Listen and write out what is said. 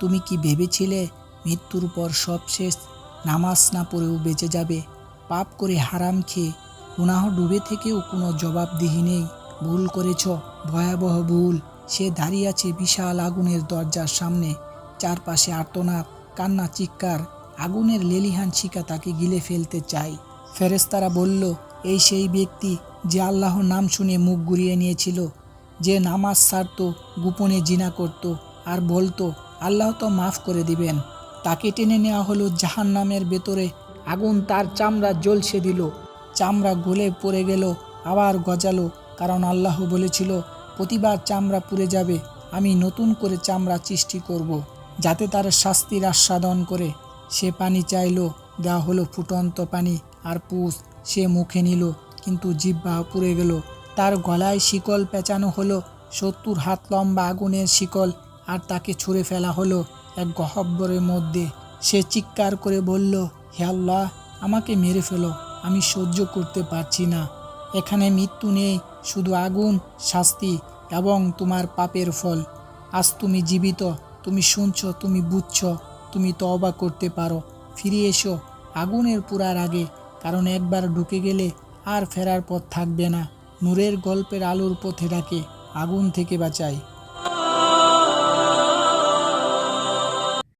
তুমি কি ভেবেছিলে মৃত্যুর পর সব শেষ নামাজ না পড়েও বেঁচে যাবে? পাপ করে হারাম খেয়ে গুনাহ ডুবে থেকেও কোনো জবাবদিহি নেই। ভুল করেছ, ভয়াবহ ভুল। সে দাঁড়িয়ে আছে বিশাল আগুনের দরজার সামনে। চারপাশে আর্তনাদ, কান্না, চিৎকার। আগুনের লেলিহান শিকা তাকে গিলে ফেলতে চায়। ফেরেস্তারা বলল, এই সেই ব্যক্তি যে আল্লাহর নাম শুনে মুখ ঘুরিয়ে নিয়েছিল, যে নামাজ ছাড়ত গোপনে জিনা করত আর বলতো আল্লাহ তো মাফ করে দিবেন। তাকে টেনে নেওয়া হলো জাহান নামের ভেতরে। আগুন তার চামড়া জ্বলসে দিল। চামড়া গলে পড়ে গেল, আবার গজালো। কারণ আল্লাহ বলেছিল, প্রতিবার চামড়া পুড়ে যাবে। আমি নতুন করে চামড়া সৃষ্টি করব। যাতে তার শাস্তির আস্বাদন করে। সে পানি চাইলো, দেওয়া হলো ফুটন্ত পানি আর পুষ। সে মুখে নিল, কিন্তু জিব্বা পুড়ে গেল। তার গলায় শিকল পেঁচানো হলো। সত্তর হাত লম্বা আগুনের শিকল। আর তাকে ছুঁড়ে ফেলা হলো এক গহব্বরের মধ্যে। সে চিৎকার করে বলল, হে আল্লাহ, আমাকে মেরে ফেলো, আমি সহ্য করতে পারছি না। এখানে মৃত্যু নেই, শুধু আগুন, শাস্তি এবং তোমার পাপের ফল। আজ তুমি জীবিত, তুমি শুনছো, তুমি বুঝছ, তুমি তওবা করতে পারো। ফিরে এসো, আগুনের পুরার আগে, কারণ একবার ঢুকে গেলে আর ফেরার পথ থাকবে না। নূরের গল্পের আলোর পথে ডাকে, আগুন থেকে বাঁচায়